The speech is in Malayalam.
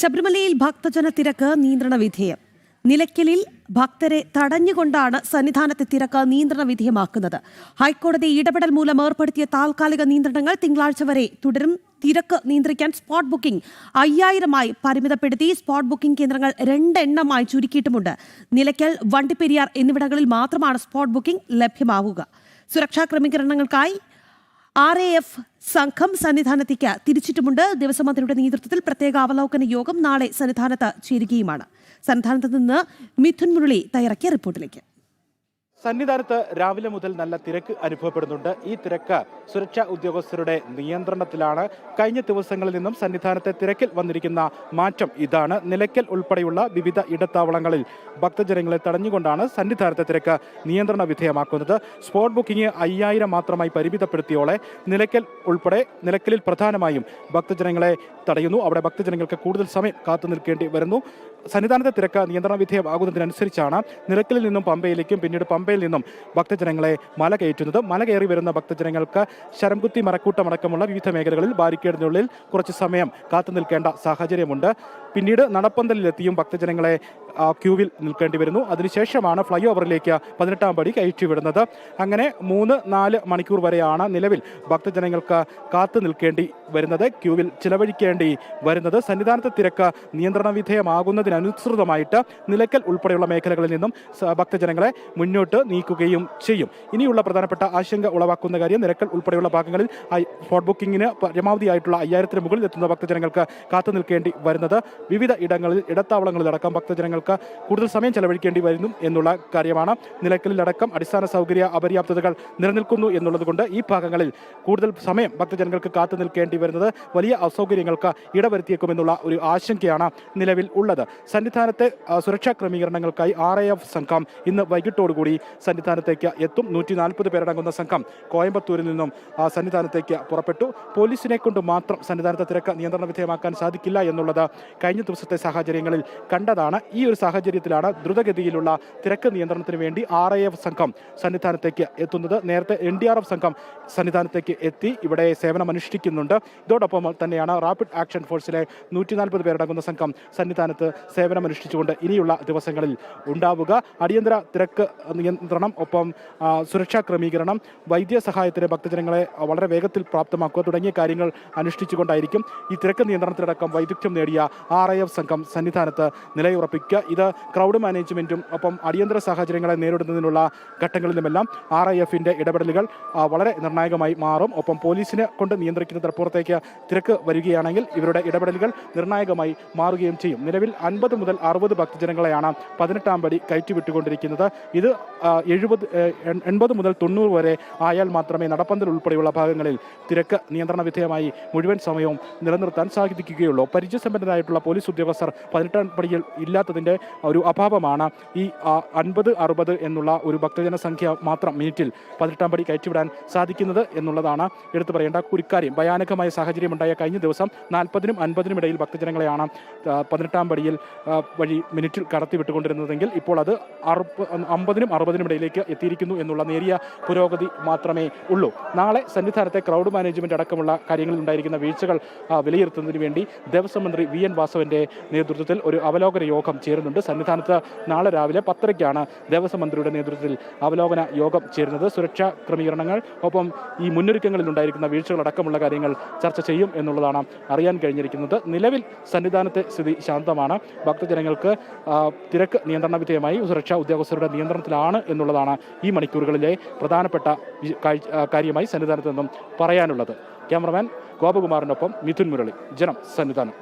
ശബരിമലയിൽ ഭക്തജന തിരക്ക് നിയന്ത്രണ വിധേയം. നിലയ്ക്കലിൽ ഭക്തരെ തടഞ്ഞുകൊണ്ടാണ് സന്നിധാനത്തെ തിരക്ക് നിയന്ത്രണ വിധേയമാക്കുന്നത്. ഹൈക്കോടതി ഇടപെടൽ മൂലം ഏർപ്പെടുത്തിയ താൽക്കാലിക നിയന്ത്രണങ്ങൾ തിങ്കളാഴ്ച വരെ തുടരും. തിരക്ക് നിയന്ത്രിക്കാൻ സ്പോട്ട് ബുക്കിംഗ് അയ്യായിരമായി പരിമിതപ്പെടുത്തി. സ്പോട്ട് ബുക്കിംഗ് കേന്ദ്രങ്ങൾ രണ്ടെണ്ണമായി ചുരുക്കിയിട്ടുമുണ്ട്. നിലയ്ക്കൽ വണ്ടിപ്പെരിയാർ എന്നിവിടങ്ങളിൽ മാത്രമാണ് സ്പോട്ട് ബുക്കിംഗ് ലഭ്യമാവുക. സുരക്ഷാ ക്രമീകരണങ്ങൾക്കായി ആർ എ എഫ് സംഘം സന്നിധാനത്തേക്ക് തിരിച്ചിട്ടുമുണ്ട്. ദേവസ്വം മന്ത്രിയുടെ നേതൃത്വത്തിൽ പ്രത്യേക അവലോകന യോഗം നാളെ സന്നിധാനത്ത് ചേരുകയുമാണ്. സന്നിധാനത്ത് നിന്ന് മിഥുൻ മുരളി തയ്യാറാക്കിയ റിപ്പോർട്ടിലേക്ക്. സന്നിധാനത്ത് രാവിലെ മുതൽ നല്ല തിരക്ക് അനുഭവപ്പെടുന്നുണ്ട്. ഈ തിരക്ക് സുരക്ഷാ ഉദ്യോഗസ്ഥരുടെ നിയന്ത്രണത്തിലാണ് കഴിഞ്ഞ ദിവസങ്ങളിൽ നിന്നും സന്നിധാനത്തെ തിരക്കിൽ വന്നിരിക്കുന്ന മാറ്റം. ഇതാണ് നിലയ്ക്കൽ ഉൾപ്പെടെയുള്ള വിവിധ ഇടത്താവളങ്ങളിൽ ഭക്തജനങ്ങളെ തടഞ്ഞുകൊണ്ടാണ് സന്നിധാനത്തെ തിരക്ക് നിയന്ത്രണ വിധേയമാക്കുന്നത്. സ്പോട്ട് ബുക്കിംഗ് അയ്യായിരം മാത്രമായി പരിമിതപ്പെടുത്തിയോളെ നിലയ്ക്കൽ ഉൾപ്പെടെ നിലയ്ക്കലിൽ പ്രധാനമായും ഭക്തജനങ്ങളെ തടയുന്നു. അവിടെ ഭക്തജനങ്ങൾക്ക് കൂടുതൽ സമയം കാത്തു നിൽക്കേണ്ടി വരുന്നു. സന്നിധാനത്തെ തിരക്ക് നിയന്ത്രണ വിധേയമാകുന്നതിനനുസരിച്ചാണ് നിലയ്ക്കലിൽ നിന്നും പമ്പയിലേക്കും പിന്നീട് പമ്പയിൽ നിന്നും ഭക്തജനങ്ങളെ മല കയറ്റുന്നത്. മല കയറി വരുന്ന ഭക്തജനങ്ങൾക്ക് ശരംകുത്തി മരക്കൂട്ടമടക്കമുള്ള വിവിധ മേഖലകളിൽ ബാരിക്കേഡിനുള്ളിൽ കുറച്ച് സമയം കാത്തു നിൽക്കേണ്ട സാഹചര്യമുണ്ട്. പിന്നീട് നടപ്പന്തലിലെത്തിയും ഭക്തജനങ്ങളെ ക്യൂവിൽ നിൽക്കേണ്ടി വരുന്നു. അതിനുശേഷമാണ് ഫ്ലൈ ഓവറിലേക്ക് പതിനെട്ടാം പടി കയറ്റി വിടുന്നത്. അങ്ങനെ മൂന്ന് നാല് മണിക്കൂർ വരെയാണ് നിലവിൽ ഭക്തജനങ്ങൾക്ക് കാത്തു നിൽക്കേണ്ടി വരുന്നത്. ക്യൂവിൽ ചിലവഴിക്കേണ്ടി വരുന്നത്. സന്നിധാനത്തെ തിരക്ക് നിയന്ത്രണ വിധേയമാകുന്നതിനനുസൃതമായിട്ട് നിലയ്ക്കൽ ഉൾപ്പെടെയുള്ള മേഖലകളിൽ നിന്നും ഭക്തജനങ്ങളെ മുന്നോട്ട് നീക്കുകയും ചെയ്യും. ഇനിയുള്ള പ്രധാനപ്പെട്ട ആശങ്ക ഉളവാക്കുന്ന കാര്യം നിലക്കൽ ഉൾപ്പെടെയുള്ള ഭാഗങ്ങളിൽ സ്പോട്ട് ബുക്കിങ്ങിന് പരമാവധിയായിട്ടുള്ള അയ്യായിരത്തിന് മുകളിൽ എത്തുന്ന ഭക്തജനങ്ങൾക്ക് കാത്തു നിൽക്കേണ്ടി വരുന്നത്. വിവിധ ഇടങ്ങളിൽ ഇടത്താവളങ്ങളിലടക്കം ഭക്തജനങ്ങൾക്ക് കൂടുതൽ സമയം ചെലവഴിക്കേണ്ടി വരുന്നു എന്നുള്ള കാര്യമാണ് നിലയ്ക്കലിലടക്കം അടിസ്ഥാന സൗകര്യ അപര്യാപ്തതകൾ നിലനിൽക്കുന്നു എന്നുള്ളതുകൊണ്ട് ഈ ഭാഗങ്ങളിൽ കൂടുതൽ സമയം ഭക്തജനങ്ങൾക്ക് കാത്തു നിൽക്കേണ്ടി വരുന്നത് വലിയ അസൗകര്യങ്ങൾക്ക് ഇടവരുത്തിയേക്കുമെന്നുള്ള ഒരു ആശങ്കയാണ് നിലവിൽ ഉള്ളത്. സന്നിധാനത്തെ സുരക്ഷാ ക്രമീകരണങ്ങൾക്കായി ആർ എ എഫ് സംഘം ഇന്ന് വൈകിട്ടോടുകൂടി സന്നിധാനത്തേക്ക് എത്തും. നൂറ്റി നാൽപ്പത് പേരടങ്ങുന്ന സംഘം കോയമ്പത്തൂരിൽ നിന്നും സന്നിധാനത്തേക്ക് പുറപ്പെട്ടു. പോലീസിനെ കൊണ്ട് മാത്രം സന്നിധാനത്തെ തിരക്ക് നിയന്ത്രണ വിധേയമാക്കാൻ സാധിക്കില്ല എന്നുള്ളത് കഴിഞ്ഞ ദിവസത്തെ സാഹചര്യങ്ങളിൽ കണ്ടതാണ്. ഈ ഒരു സാഹചര്യത്തിലാണ് ദ്രുതഗതിയിലുള്ള തിരക്ക് നിയന്ത്രണത്തിന് വേണ്ടി ആർ ഐ എഫ് സംഘം സന്നിധാനത്തേക്ക് എത്തുന്നത്. നേരത്തെ എൻ ഡി ആർ എഫ് സംഘം സന്നിധാനത്തേക്ക് എത്തി ഇവിടെ സേവനം അനുഷ്ഠിക്കുന്നുണ്ട്. ഇതോടൊപ്പം തന്നെയാണ് റാപ്പിഡ് ആക്ഷൻ ഫോഴ്സിലെ നൂറ്റി നാൽപ്പത് പേരടങ്ങുന്ന സംഘം സന്നിധാനത്ത് സേവനം അനുഷ്ഠിച്ചുകൊണ്ട് ഇനിയുള്ള ദിവസങ്ങളിൽ ഉണ്ടാവുക. അടിയന്തര തിരക്ക് നിയന്ത്രണം ഒപ്പം സുരക്ഷാ ക്രമീകരണം വൈദ്യസഹായത്തിന് ഭക്തജനങ്ങളെ വളരെ വേഗത്തിൽ പ്രാപ്തമാക്കുക തുടങ്ങിയ കാര്യങ്ങൾ അനുഷ്ഠിച്ചുകൊണ്ടായിരിക്കും ഈ തിരക്ക് നിയന്ത്രണത്തിലടക്കം വൈദഗ്ധ്യം നേടിയ ആർ ഐ എഫ് സംഘം സന്നിധാനത്ത് നിലയുറപ്പിക്കുക. ഇത് ക്രൗഡ് മാനേജ്മെന്റും ഒപ്പം അടിയന്തര സാഹചര്യങ്ങളെ നേരിടുന്നതിനുള്ള ഘട്ടങ്ങളിലുമെല്ലാം ആർ ഐ എഫിന്റെ ഇടപെടലുകൾ വളരെ നിർണായകമായി മാറും. ഒപ്പം പോലീസിനെ കൊണ്ട് നിയന്ത്രിക്കുന്നതിനപ്പുറത്തേക്ക് തിരക്ക് വരികയാണെങ്കിൽ ഇവരുടെ ഇടപെടലുകൾ നിർണായകമായി മാറുകയും ചെയ്യും. നിലവിൽ അൻപത് മുതൽ അറുപത് ഭക്തജനങ്ങളെയാണ് പതിനെട്ടാം പടി കയറ്റിവിട്ടുകൊണ്ടിരിക്കുന്നത്. ഇത് എഴുപത് എൺപത് മുതൽ തൊണ്ണൂറ് വരെ ആയാൽ മാത്രമേ നടപ്പന്തൽ ഉൾപ്പെടെയുള്ള ഭാഗങ്ങളിൽ തിരക്ക് നിയന്ത്രണ വിധേയമായി മുഴുവൻ സമയവും നിലനിർത്താൻ സാധിക്കുകയുള്ളൂ. പരിചയസമ്പന്നരായിട്ടുള്ള പോലീസ് ഉദ്യോഗസ്ഥർ പതിനെട്ടാം പടിയിൽ ഇല്ലാത്തതിന്റെ ഒരു അഭാവമാണ്. ഈ അൻപത് അറുപത് എന്നുള്ള ഒരു ഭക്തജനസംഖ്യ മാത്രം മിനിറ്റിൽ പതിനെട്ടാം പടി കയറ്റിവിടാൻ സാധിക്കുന്നത് എന്നുള്ളതാണ് എടുത്തു പറയേണ്ട ഒരു കാര്യം ഭയാനകമായ സാഹചര്യമുണ്ടായ കഴിഞ്ഞ ദിവസം നാൽപ്പതിനും അൻപതിനും ഇടയിൽ ഭക്തജനങ്ങളെയാണ് പതിനെട്ടാം പടിയിൽ വഴി മിനിറ്റിൽ കടത്തിവിട്ടുകൊണ്ടിരുന്നതെങ്കിൽ ഇപ്പോൾ അത് അറുപ അമ്പതിനും അറുപതിനും ഇടയിലേക്ക് എത്തിയിരിക്കുന്നു എന്നുള്ള നേരിയ പുരോഗതി മാത്രമേ ഉള്ളൂ. നാളെ സന്നിധാനത്തെ ക്രൗഡ് മാനേജ്മെന്റ് അടക്കമുള്ള കാര്യങ്ങളിൽ ഉണ്ടായിരിക്കുന്ന വീഴ്ചകൾ വിലയിരുത്തുന്നതിന് വേണ്ടി ദേവസ്വം മന്ത്രി വി എൻ വാസവന്റെ നേതൃത്വത്തിൽ ഒരു അവലോകന യോഗം ചേരുന്നുണ്ട് സന്നിധാനത്ത് നാളെ രാവിലെ പത്തരയ്ക്കാണ് ദേവസ്വം മന്ത്രിയുടെ നേതൃത്വത്തിൽ അവലോകന യോഗം ചേരുന്നത്. സുരക്ഷാ ക്രമീകരണങ്ങൾ ഒപ്പം ഈ മുന്നൊരുക്കങ്ങളിൽ ഉണ്ടായിരിക്കുന്ന വീഴ്ചകളടക്കമുള്ള കാര്യങ്ങൾ ചർച്ച ചെയ്യും എന്നുള്ളതാണ് അറിയാൻ കഴിഞ്ഞിരിക്കുന്നത്. നിലവിൽ സന്നിധാനത്തെ സ്ഥിതി ശാന്തമാണ്. ഭക്തജനങ്ങൾക്ക് തിരക്ക് നിയന്ത്രണ വിധേയമായി സുരക്ഷാ ഉദ്യോഗസ്ഥരുടെ നിയന്ത്രണത്തിലാണ് എന്നുള്ളതാണ് ഈ മണിക്കൂറുകളിലെ പ്രധാനപ്പെട്ട കാര്യമായി സന്നിധാനത്ത് നിന്നും പറയാനുള്ളത്. ക്യാമറമാൻ ഗോപകുമാറിനൊപ്പം മിഥുൻ മുരളി. ജനം സന്നിധാനം.